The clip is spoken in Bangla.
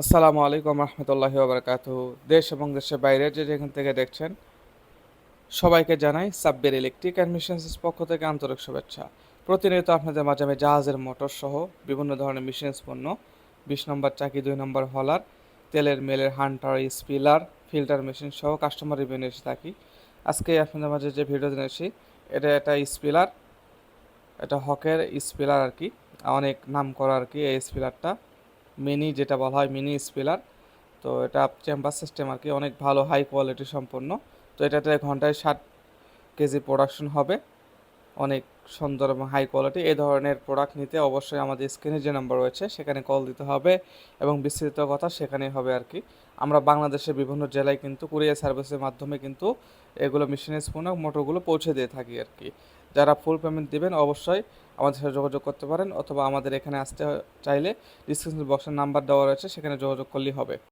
আসসালামু আলাইকুম রহমতুল্লাহি ওবরাকাত দেশ এবং দেশের বাইরে যে যেখান থেকে দেখছেন, সবাইকে জানাই সাব্বির ইলেকট্রিক অ্যান্ড পক্ষ থেকে আন্তরিক শুভেচ্ছা। প্রতিনিয়ত আপনাদের মাঝে আমি জাহাজের মোটর সহ বিভিন্ন ধরনের মেশিনস পণ্য, বিশ নম্বর চাকি, দুই নম্বর হলার, তেলের মেলের হান্টার, স্পিলার, ফিল্টার মেশিন সহ কাস্টমার রিভিউ নিয়ে এসে থাকি। আজকে আপনাদের মাঝে যে ভিডিও নিয়েছি, এটা একটা স্পিলার, এটা হকের স্পিলার আর কি, অনেক নাম করা আর কি এই স্পিলারটা। মিনি যেটা বলা হয় মিনি স্পিলার তো এটা চেম্বার সিস্টেম আর কি, অনেক ভালো হাই কোয়ালিটি সম্পন্ন। তো এটাতে ঘন্টায় ষাট কেজি প্রোডাকশন হবে, অনেক সুন্দর এবং হাই কোয়ালিটি এই ধরনের প্রোডাক্ট নিতে অবশ্যই আমাদের স্ক্রিনে যে নাম্বার রয়েছে, সেখানে কল দিতে হবে এবং বিস্তৃত কথা সেখানেই হবে আর কি। আমরা বাংলাদেশের বিভিন্ন জেলায় কিন্তু কুরিয়ার সার্ভিসের মাধ্যমে কিন্তু এগুলো মেশিনের স্পুন মোটরগুলো পৌঁছে দিয়ে থাকি আর কি। যারা ফুল পেমেন্ট দিবেন, অবশ্যই আমাদের সাথে যোগাযোগ করতে পারেন অথবা আমাদের এখানে আসতে চাইলে ডিসক্রিপশন বক্সের নাম্বার দেওয়া রয়েছে, সেখানে যোগাযোগ করলেই হবে।